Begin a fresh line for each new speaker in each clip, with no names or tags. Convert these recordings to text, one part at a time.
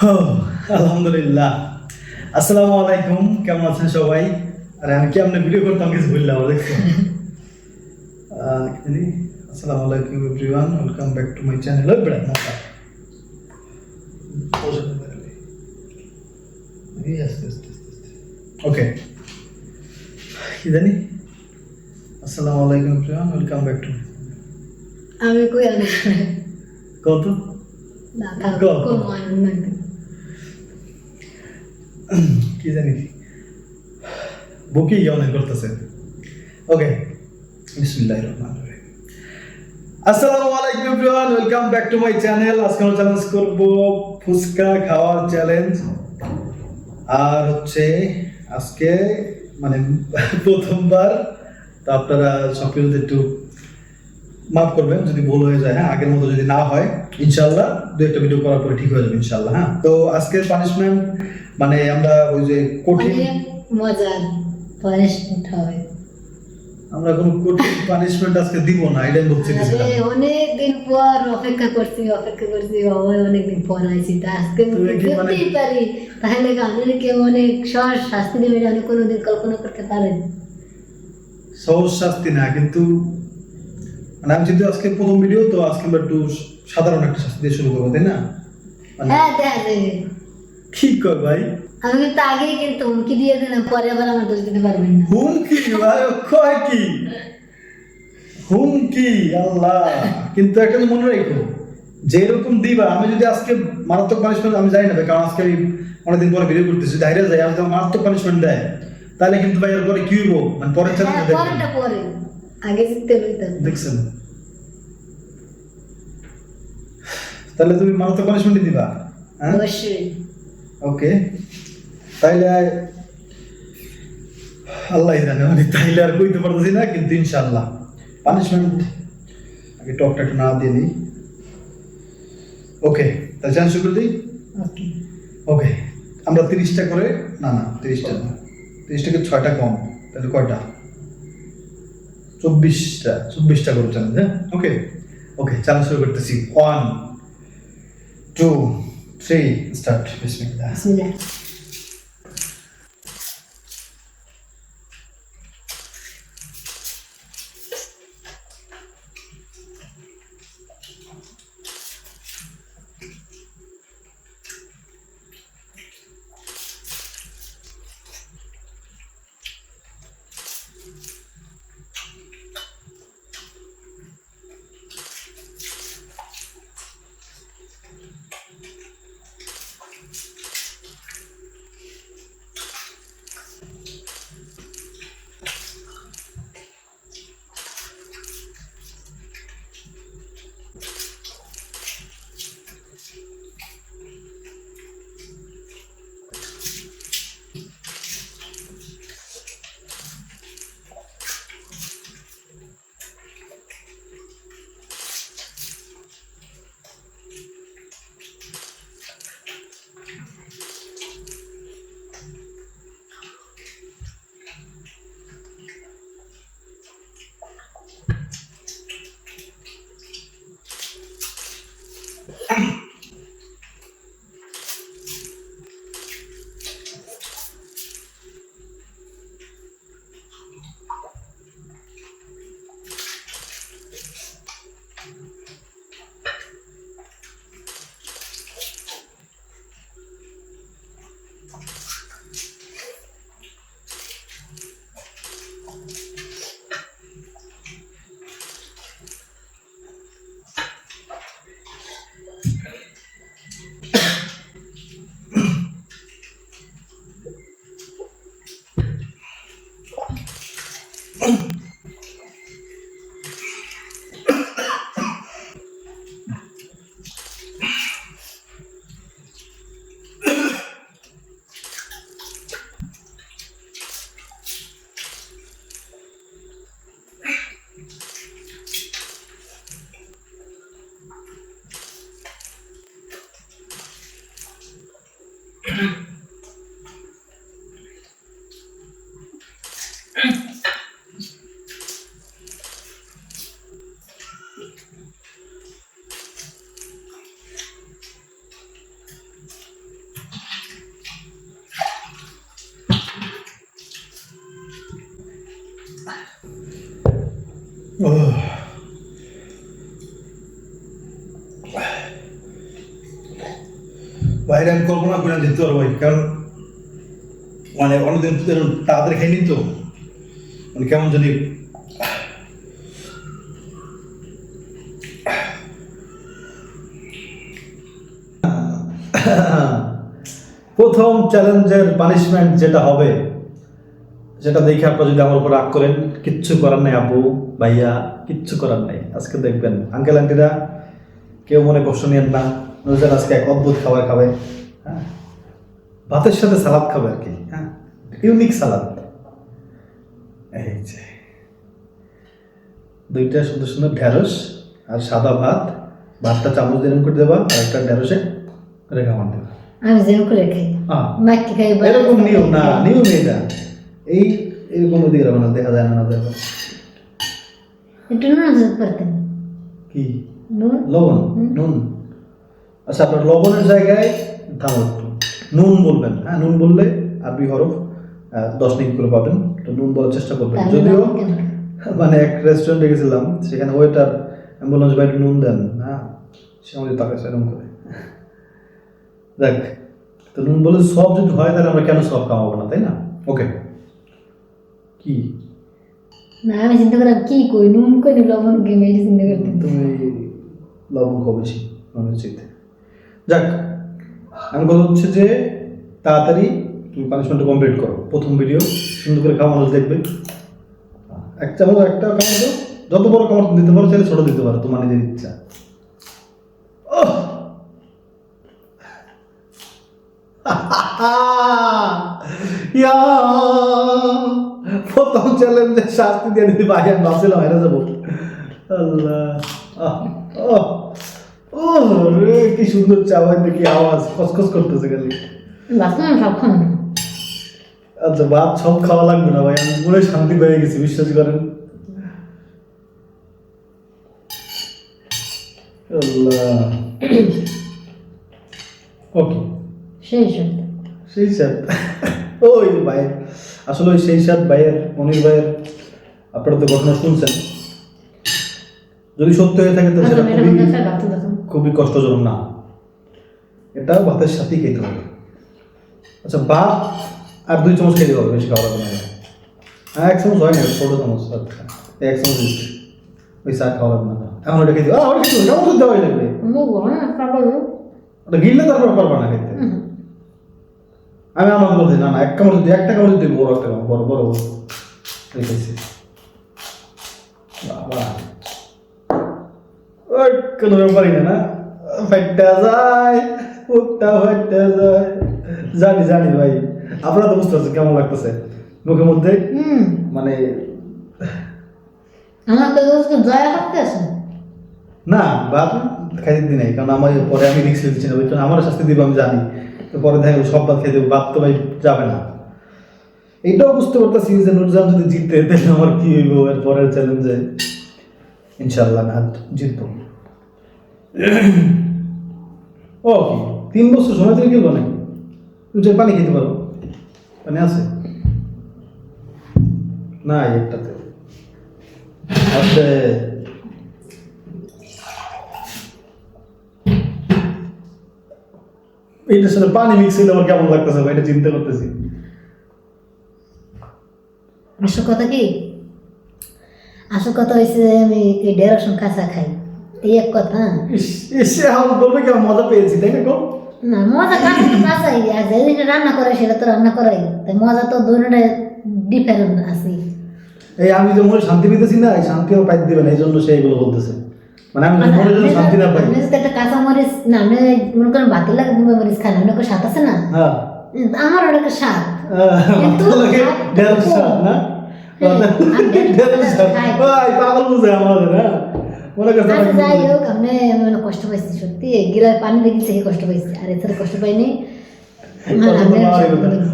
আলহামদুলিল্লাহ। আসসালামু আলাইকুম কেমন আছেন সবাই? আরে আমি কি আপনার ভিডিও করতাম কিছু জানি? আসসালামু আলাইকুম everyone welcome back to my channel okay কি জানি? আসসালামু আলাইকুম এভরিওয়ান ওয়েলকাম ব্যাক টু
আমি কই আনি
কত?
না না
কি জানি? বুকি অনেক করতেছে। ওকে বিসমিল্লাহির রহমানির রহিম। আসসালামু আলাইকুম everyone welcome back to my channel আজকে আমরা চ্যালেঞ্জ করব ফুচকা খাওয়ার চ্যালেঞ্জ আর হচ্ছে আজকে মানে প্রথমবার তো আপনারা সব একটু মাফ করবেন যদি ভুল হয়ে যায় হ্যাঁ আগের মতো যদি না হয় ইনশাল্লাহ দু একটা ভিডিও করার পরে ঠিক হয়ে যাবে ইনশাল্লাহ হ্যাঁ। তো আজকের পানিশমেন্ট মানে আমরা ওই যে কঠিন
মজার পানিশমেন্ট হবে
আমরা কোনো কঠিন পানিশমেন্ট আজকে দিব না এটাই বলছি
অনেক দিন পর অপেক্ষা করছি অপেক্ষা করছি বাবা অনেক দিন পর আইছি তা আজকে আমি
তুমি কি মানে-
করতেই পারি তাহলে আমাদেরকে অনেক সহজ শাস্তি দেবে এটা আমি কোনোদিন কল্পনা করতে পারেন?
সহজ শাস্তি না কিন্তু মানে আমি যেহেতু আজকে প্রথম ভিডিও তো আজকে আমরা একটু সাধারণ একটা শাস্তি দিয়ে শুরু করব তাই না? মানে
হ্যাঁ
কি কর ভাই?
আমি কিন্তু আগেই কিন্তু হুমকি দিয়ে দিলাম পরে আবার আমার দোষ দিতে পারবেন না।
হুমকি? ভাই কয় কি? হুমকি আল্লাহ। কিন্তু একটা মনে রাখো যেরকম দিবা আমি যদি আজকে মারাত্মক পানিশমেন্ট আমি জানি না ভাই, কারণ আজকে আমি অনেকদিন পরে ভিডিও করতেছি যদি হাইরা যায় আমি মারাত্মক পানিশমেন্ট দেয় তাহলে কিন্তু ভাই এর পরে কি হইব? মানে পরের
হ্যাঁ আগে জিততে লইতাম
দেখছেন? তাহলে তুমি মারাত্মক পানিশমেন্ট দিবা হ্যাঁ?
অবশ্যই।
ওকে তাইলে আল্লাহ জানে মানে তাইলে আর কইতে পারতেছি না কিন্তু ইনশাল্লাহ পানিশমেন্ট আগে টকটা একটু না দিয়ে দিই ওকে তাহলে চ্যালেঞ্জ শুরু দিই?
ওকে
আমরা তিরিশটা করে না না তিরিশটা না। তিরিশ থেকে ছয়টা কম তাহলে কয়টা? চব্বিশটা চব্বিশটা চ্যালেঞ্জ হ্যাঁ? ওকে ওকে চালু শুরু করতেছি। ওয়ান টু থ্রি স্টার্ট বিসমিল্লাহ
Oh!
বাইরে আমি কল্পনা করে যেতে পারব কারণ মানে অনেকদিন তাড়াতাড়ি খাইনি তো। মানে কেমন যদি প্রথম চ্যালেঞ্জের পানিশমেন্ট যেটা হবে, সেটা দেখে আপনারা যদি আমার উপর রাগ করেন, কিচ্ছু করার নাই আপু, ভাইয়া, কিচ্ছু করার নাই। আজকে দেখবেন আঙ্কেল আন্টিরা কেউ মনে কষ্ট নিয়েন না। নুজার আজকে এক অদ্ভুত খাবার খাবে। হ্যাঁ? ভাতের সাথে সালাদ খাবে আর কি হ্যাঁ? Unique salad. এই যে। দুইটা সুন্দর সুন্দর ঢেঁড়স আর সাদা ভাত। ভাতটা চামচ দিয়ে করে দেবা আর একটা ঢেঁড়সে রেখা আমার দেবা।
আমি যেরকম করে খাই। মাটি খাই
এরকম নিয়ম না নিয়ম এটা। এই এরকম ওদিকে রাখো না দেখা যায় না না দেখো
একটু নুন আছে পারতেন।
কি? লবণ? নুন? আচ্ছা আপনার লবণের জায়গায় থামো নুন বলবেন হ্যাঁ নুন বললে আরবি হরফ দশ মিনিট করে পাবেন। তো নুন বলার চেষ্টা করবেন। যদিও মানে এক রেস্টুরেন্টে গেছিলাম সেখানে ওয়েটার যে ভাই একটু নুন দেন হ্যাঁ সে আমাদের তাকে সেরকম করে। দেখ তো নুন বলে সব যদি হয় তাহলে আমরা কেন সব কামাবো না তাই না? ওকে কি?
না আমি চিন্তা করলাম কি কই নুন কই লবণ কই মেয়েটি চিন্তা
তুমি লবণ চাইতে। যাক, আমি কথা হচ্ছে যে তাড়াতাড়ি তুমি পানিশমেন্টটা কমপ্লিট করো। প্রথম ভিডিও সুন্দর করে খাওয়া মানুষ দেখবে। এক চামচ একটা কামড় দাও যত বড় কামড় দিতে পারো, চাইলে ছোট দিতে পারো, তোমার নিজের ইচ্ছা! প্রথম চ্যালেঞ্জে শাস্তি দিয়ে দিদি ভাই, আমি ভাবছিলাম যাব। আল্লাহ! কি সুন্দর দেখি আওয়াজ খসখস করতেছে খালি। আচ্ছা ভাত সব খাওয়া লাগবে না ভাই আমি পুরো শান্তি পেয়ে গেছি বিশ্বাস করেন। আল্লাহ। ওকে।
সেই সব
সেই সাত ওই ভাই আসলে ওই সেই সাত ভাইয়ের মনির ভাইয়ের আপনারা তো ঘটনা শুনছেন। যদি সত্য হয়ে থাকে তো সেটা খুবই খুবই কষ্টজনক না। এটা ভাতের সাথেই খেতে হবে। আচ্ছা ভাত আর দুই চামচ খেতে হবে বেশি খাওয়া যাবে না হ্যাঁ এক চামচ হয় না ছোটো চামচ আচ্ছা। এক চামচ ওই চা খাওয়া লাগবে না এখন ওটা খেতে খেতে হবে চামচ দেওয়া হয়ে
পাবো
ওটা গিললে তারপর পারবা না খেতে। আমি আমার বলছি না না এক কামড় দিই একটা কামড় দিই বড় একটা বড় বড় বড়। রেখেছি বাবা। ওই কোনো ব্যাপারই না না ফাইটটা যায় উঠটা ফাইটটা যায় জানি জানি ভাই আপনারা তো বুঝতে পারছেন কেমন লাগতেছে মুখের মধ্যে মানে
আমার তো দোস্ত দয়া করতে
না ভাত খাইতে দিই নাই কারণ আমার পরে আমি রিক্স দিচ্ছি না বুঝছ আমার শাস্তি দিব আমি জানি তো পরে দেখা সব ভাত খেয়ে দেবো ভাত তো ভাই যাবে না এটাও বুঝতে পারতেছি যে নুরজান যদি জিততে তাহলে আমার কি হইব এর পরের চ্যালেঞ্জে ইনশাল্লাহ হাত জিতবো ও তিন বছর সময় ধরে গেল নাকি? তুমি যে পানি খেতে পারো। পানি আছে? না একটাতে। আছে। এইটার সাথে পানি মিক্স হইলে আমার কেমন লাগতেছে ভাই? এটা চিন্তা করতেছি।
আসল কথা কি? আসল কথা হয়েছে আমি এই ডেরাসন কাঁচা খাই। এই এক কথা।
ইস আমার বলবে কি মজা পেয়েছি তাই না গো?
না মজা কাঁচা তো কাঁচাই আর যেদিন রান্না করে সেটা তো রান্না করাই। তাই মজা তো দুটোটা ডিফারেন্ট আছে।
এই আমি যে মনে শান্তি পেতেছি না এই শান্তি আমার দিবে না এই জন্য সে এগুলো বলতেছে। মানে আমি মনে জন্য শান্তি না পাই।
আপনি একটা কাঁচা মরিচ না আপনি মনে করেন বাতিল লাগে বুমে মরিচ খান আপনি স্বাদ আছে না?
হ্যাঁ।
আমার ওটা স্বাদ। কিন্তু
লাগে ঢেঁড়স শাক না? পাগল বুঝে আমাদের হ্যাঁ মনে
যাই হোক আপনি মানে কষ্ট পাইছি সত্যি গিলার পানি দেখি সেই কষ্ট পাইছি আর এছাড়া কষ্ট পাইনি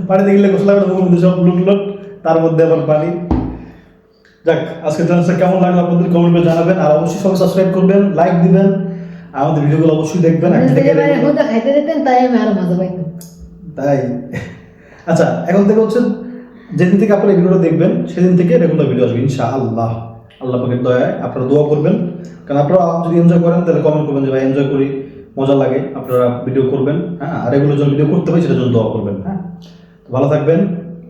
পানি দেখলে গোসলা করে সব লুট লুট তার মধ্যে আবার পানি যাক আজকে চ্যানেলটা কেমন লাগল আপনাদের কমেন্ট জানাবেন। আর অবশ্যই সবাই সাবস্ক্রাইব করবেন লাইক দিবেন। আর আমাদের ভিডিওগুলো অবশ্যই দেখবেন
খাইতে দিতেন তাই আমি আরও মজা পাইতাম।
তাই। আচ্ছা এখন থেকে হচ্ছে যেদিন থেকে আপনারা এই ভিডিওটা দেখবেন সেদিন থেকে রেগুলার ভিডিও আসবে ইনশাআল্লাহ। আল্লাহ আল্লাহ পাকের দয়ায় আপনারা দোয়া করবেন। কারণ আপনারা যদি এনজয় করেন তাহলে কমেন্ট করবেন যে ভাই এনজয় করি মজা লাগে। আপনারা ভিডিও করবেন হ্যাঁ? আর এগুলো যখন ভিডিও করতে পারি সেটা জন্য দোয়া করবেন হ্যাঁ? তো ভালো থাকবেন।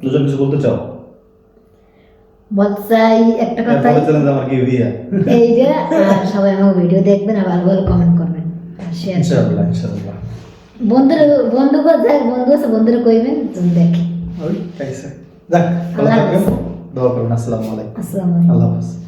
দুজন কিছু বলতে চাও?
বলতে চাই একটা কথা
আমার কি বিয়ে
এই যে সবাই আমার ভিডিও দেখবেন আর ভালো ভালো কমেন্ট করবেন আর শেয়ার
ইনশাআল্লাহ ইনশাআল্লাহ।
বন্ধুর বন্ধু বন্ধু আছে বন্ধুরা কইবেন তুমি দেখি।
ওই যাক ভালো থাকবেন। দোয়া করবেন। আসসালামু আলাইকুম।
আসসালামু আলাইকুম।
আল্লাহ হাফেজ।